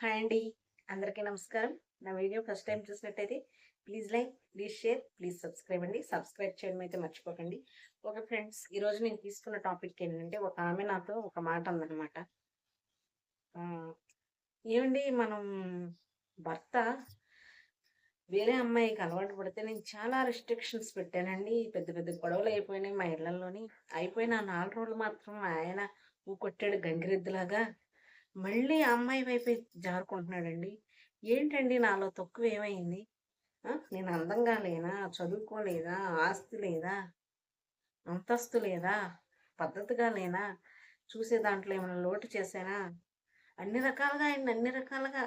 Hi అండి. అందరికీ నమస్కారం. నా వీడియో ఫస్ట్ టైం చూసినట్టయితే please like please share please subscribe అండి. సబ్స్క్రైబ్ చేయడం అయితే మర్చిపోకండి. ఓకే ఫ్రెండ్స్ ఈరోజు నేను తీసుకున్న టాపిక్ ఏంటంటే ఒక ఆమె నాతో ఒక మాట అందనమాట ఏమండి మనం భర్త వేరే అమ్మాయికి అలవాటు పడితే నేను చాలా రిస్ట్రిక్షన్స్ పెట్టానండి. పెద్ద పెద్ద గొడవలు అయిపోయినాయి మా ఇళ్ళలోని. అయిపోయిన నాలుగు రోజులు మాత్రం ఆయన ఊ కొట్టాడు గంగిరెద్దులాగా. మళ్ళీ అమ్మాయి వైపే జారుకుంటున్నాడండి. ఏంటండి నాలో తక్కువ ఏమైంది? నేను అందంగా లేనా? చదువుకోలేదా? ఆస్తి లేదా? అంతస్తు లేదా? పద్ధతిగా లేనా? చూసే దాంట్లో ఏమైనా లోటు చేశానా? అన్ని రకాలుగా ఆయన అన్ని రకాలుగా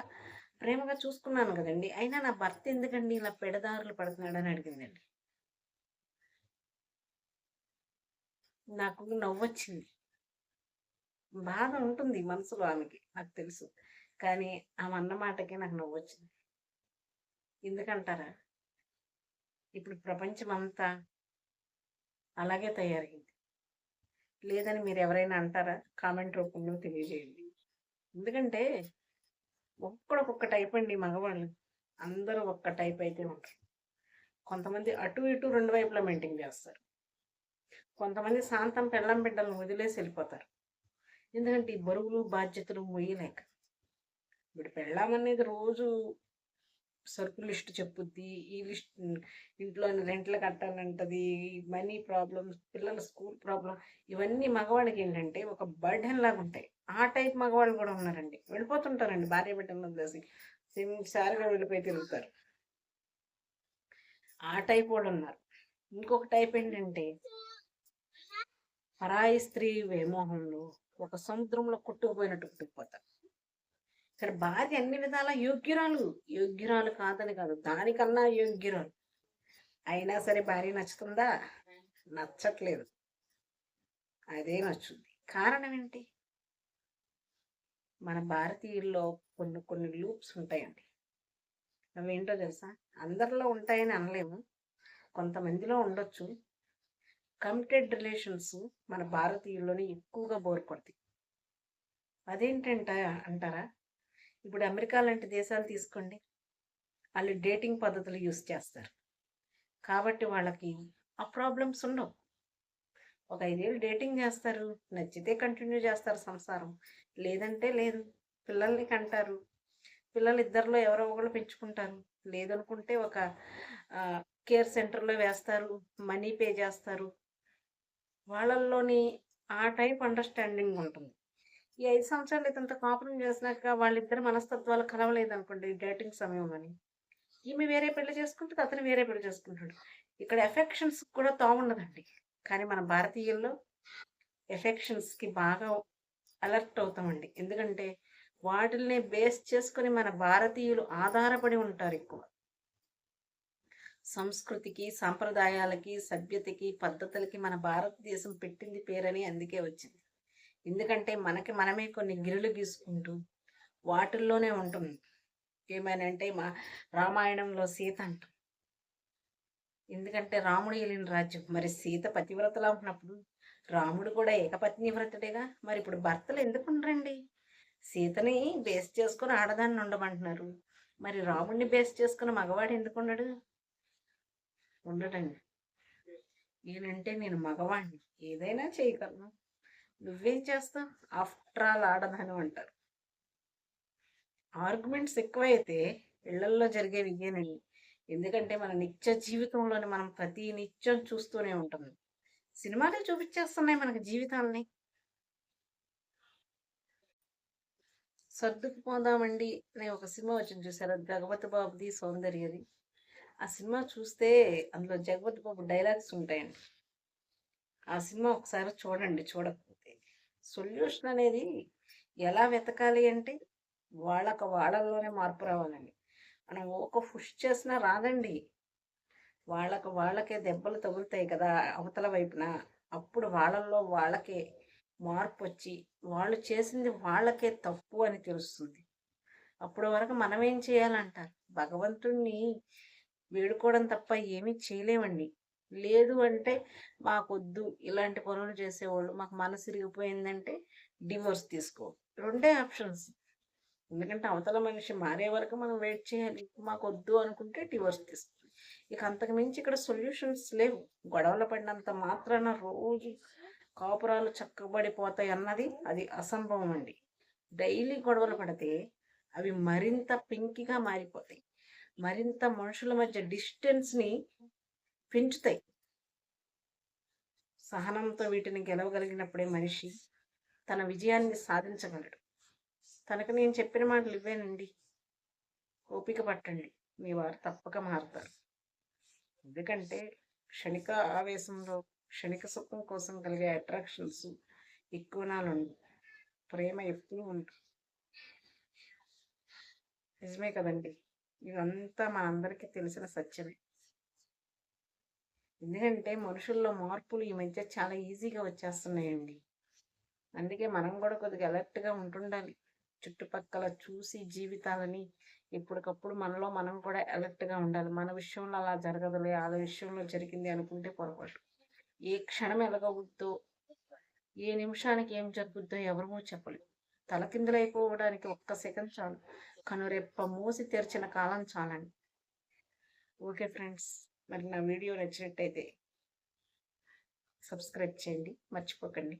ప్రేమగా చూసుకున్నాను కదండి. అయినా నా భర్త ఎందుకండి ఇలా పెడదారులు పడుతున్నాడని అడిగిందండి. నాకు నవ్వొచ్చింది. బాధ ఉంటుంది మనసులో ఆమెకి నాకు తెలుసు. కానీ ఆమె అన్న మాటకి నాకు నవ్వొచ్చింది. ఎందుకంటారా? ఇప్పుడు ప్రపంచం అంతా అలాగే తయారైంది. లేదని మీరు ఎవరైనా అంటారా? కామెంట్ రూపంలో తెలియజేయండి. ఎందుకంటే ఒక్కడొక్కొక్క టైప్ అండి మగవాళ్ళు. అందరూ ఒక్క టైప్ అయితే ఉంటారు. కొంతమంది అటు ఇటు రెండు వైపులా మెయింటైన్ చేస్తారు. కొంతమంది శాంతం పెళ్ళం బిడ్డలను వదిలేసి వెళ్ళిపోతారు. ఎందుకంటే ఈ బరువులు బాధ్యతలు మొయ్యలేక ఇప్పుడు పెళ్ళామనేది రోజు సరుకు లిస్ట్ చెప్పుద్ది ఈ లిస్ట్ ఇంట్లో రెంట్లు కట్టాలంటది మనీ ప్రాబ్లమ్స్ పిల్లల స్కూల్ ప్రాబ్లం ఇవన్నీ మగవాళ్ళకి ఏంటంటే ఒక బర్డెన్ లాగా ఉంటాయి. ఆ టైప్ మగవాళ్ళు కూడా ఉన్నారండి. వెళ్ళిపోతుంటారండి భార్య బిడ్డలను వదిలేసి. సారిగా వెళ్ళిపోయి తిరుగుతారు. ఆ టైప్ వాళ్ళు ఉన్నారు. ఇంకొక టైప్ ఏంటంటే పరాయి స్త్రీ వ్యామోహంలో ఒక సముద్రంలో కొట్టుకుపోయినట్టు కొట్టుకుపోతారు ఇక్కడ భార్య అన్ని విధాల యోగ్యురాలు. యోగ్యురాలు కాదని కాదు దానికన్నా యోగ్యురాలు. అయినా సరే భార్య నచ్చుతుందా? నచ్చట్లేదు. అదే నచ్చుంది కారణం ఏంటి? మన భారతీయుల్లో కొన్ని కొన్ని లూప్స్ ఉంటాయండి. అవేంటో తెలుసా? అందరిలో ఉంటాయని అనలేము. కొంతమందిలో ఉండొచ్చు. కమిటెడ్ రిలేషన్స్ మన భారతీయుల్లోనే ఎక్కువగా బోర్ కొడతాయి. అదేంటంట అంటారా? ఇప్పుడు అమెరికా లాంటి దేశాలు తీసుకోండి వాళ్ళు డేటింగ్ పద్ధతులు యూస్ చేస్తారు. కాబట్టి వాళ్ళకి ఆ ప్రాబ్లమ్స్ ఉండవు. ఒక ఐదేళ్ళు డేటింగ్ చేస్తారు నచ్చితే కంటిన్యూ చేస్తారు సంసారం. లేదంటే లేదు పిల్లల్ని కంటారు. పిల్లలు ఇద్దరిలో ఎవరో ఒకళ్ళు పెంచుకుంటారు. లేదనుకుంటే ఒక కేర్ సెంటర్లో వేస్తారు మనీ పే చేస్తారు. వాళ్ళల్లోని ఆ టైప్ అండర్స్టాండింగ్ ఉంటుంది. ఈ ఐదు సంవత్సరాలు ఇతంత కాపురం చేసినాక వాళ్ళిద్దరు మనస్తత్వాలు కలవలేదు అనుకోండి డేటింగ్ సమయం అని ఈమె వేరే పెళ్ళి చేసుకుంటుంది అతను వేరే పెళ్ళి చేసుకుంటాడు ఇక్కడ ఎఫెక్షన్స్ కూడా తాగుండదండి కానీ మన భారతీయుల్లో ఎఫెక్షన్స్కి బాగా అలర్ట్ అవుతామండి. ఎందుకంటే వాటిల్ని బేస్ చేసుకొని మన భారతీయులు ఆధారపడి ఉంటారు ఎక్కువ. సంస్కృతికి సాంప్రదాయాలకి సభ్యతకి పద్ధతులకి మన భారతదేశం పెట్టింది పేరని అందుకే వచ్చింది. ఎందుకంటే మనకి మనమే కొన్ని గిరులు గీసుకుంటూ వాటిల్లోనే ఉంటుంది ఏమైనా మా రామాయణంలో సీత అంటాం. ఎందుకంటే రాముడు వెళ్ళిన రాజ్యం. మరి సీత పతివ్రతలా ఉన్నప్పుడు రాముడు కూడా ఏకపత్ని వ్రతుడేగా? మరి ఇప్పుడు భర్తలు ఎందుకు ఉండరండి? సీతని బేస్ చేసుకుని ఆడదాన్ని ఉండమంటున్నారు. మరి రాముడిని బేస్ చేసుకుని మగవాడు ఎందుకు ఉండడు? ఉండటండి నేనంటే నేను మగవాణ్ణి. ఏదైనా చేయగలను. నువ్వేం చేస్తావు? ఆఫ్టర్ ఆల్ ఆడదాను అంటారు. ఆర్గ్యుమెంట్స్ ఎక్కువైతే ఇళ్ళల్లో జరిగేవి ఇదేనండి ఎందుకంటే మన నిత్య జీవితంలోని మనం ప్రతి నిత్యం చూస్తూనే ఉంటాం. సినిమాలే చూపించేస్తున్నాయి మనకి జీవితాలని. సర్దుకుపోదామండి అనే ఒక సినిమా వచ్చింది చూసారా? భగవతి బాబుది సౌందర్యది. ఆ సినిమా చూస్తే అందులో జగపతి బాబు డైలాగ్స్ ఉంటాయండి. ఆ సినిమా ఒకసారి చూడండి చూడకపోతే. సొల్యూషన్ అనేది ఎలా వెతకాలి అంటే వాళ్ళక వాళ్ళలోనే మార్పు రావాలండి. మనం ఒక పుష్ చేసినా రాదండి. వాళ్ళకు వాళ్ళకే దెబ్బలు తగులుతాయి కదా అవతల వైపున. అప్పుడు వాళ్ళల్లో వాళ్ళకే మార్పు వచ్చి వాళ్ళు చేసింది వాళ్ళకే తప్పు అని తెలుస్తుంది. అప్పటి వరకు మనం ఏం చేయాలంటారు? భగవంతుణ్ణి వేడుకోవడం తప్ప ఏమీ చేయలేమండి. లేదు అంటే మాకొద్దు ఇలాంటి పనులు చేసేవాళ్ళు మాకు మనసు ఇరిగిపోయిందంటే డివోర్స్ తీసుకో. రెండే ఆప్షన్స్. ఎందుకంటే అవతల మనిషి మారే వరకు మనం వెయిట్ చేయాలి. మాకు వద్దు అనుకుంటే డివోర్స్ తీసుకో. ఇక అంతకు మించి ఇక్కడ సొల్యూషన్స్ లేవు. గొడవలు పడినంత మాత్రాన రోజు కాపురాలు చక్కబడిపోతాయి అన్నది అది అసంభవం అండి. డైలీ గొడవలు పడితే అవి మరింత పింకిగా మారిపోతాయి. మరింత మనుషుల మధ్య డిస్టెన్స్ని పెంచుతాయి. సహనంతో వీటిని గెలవగలిగినప్పుడే మనిషి తన విజయాన్ని సాధించగలడు. తనకు నేను చెప్పిన మాటలు ఇవ్వేనండి. ఓపిక పట్టండి. మీ వారు తప్పక మారుతారు. ఎందుకంటే క్షణిక ఆవేశంలో క్షణిక సుఖం కోసం కలిగే అట్రాక్షన్స్ ఎక్కువ నాలుండు ప్రేమ ఎప్పుడు ఉంటుంది నిజమే కదండి? ఇదంతా మనందరికీ తెలిసిన సత్యమే. ఎందుకంటే మనుషుల్లో మార్పులు ఈ మధ్య చాలా ఈజీగా వచ్చేస్తున్నాయండి. అందుకే మనం కూడా కొద్దిగా అలర్ట్గా ఉంటుండాలి. చుట్టుపక్కల చూసి జీవితాలని ఎప్పటికప్పుడు మనలో మనం కూడా అలర్ట్గా ఉండాలి. మన విషయంలో అలా జరగదులే వాళ్ళ విషయంలో జరిగింది అనుకుంటే పొరపాటు. ఏ క్షణం ఎలాగవుద్దో ఏ నిమిషానికి ఏం జరుగుద్దో ఎవరమో చెప్పలేదు తలకిందులైపోవడానికి ఒక్క సెకండ్ చాలు. కనురెప్ప మూసి తెరిచిన కాలం చాలండి. ఓకే ఫ్రెండ్స్ మరి నా వీడియో నచ్చినట్టయితే సబ్స్క్రైబ్ చేయండి. మర్చిపోకండి.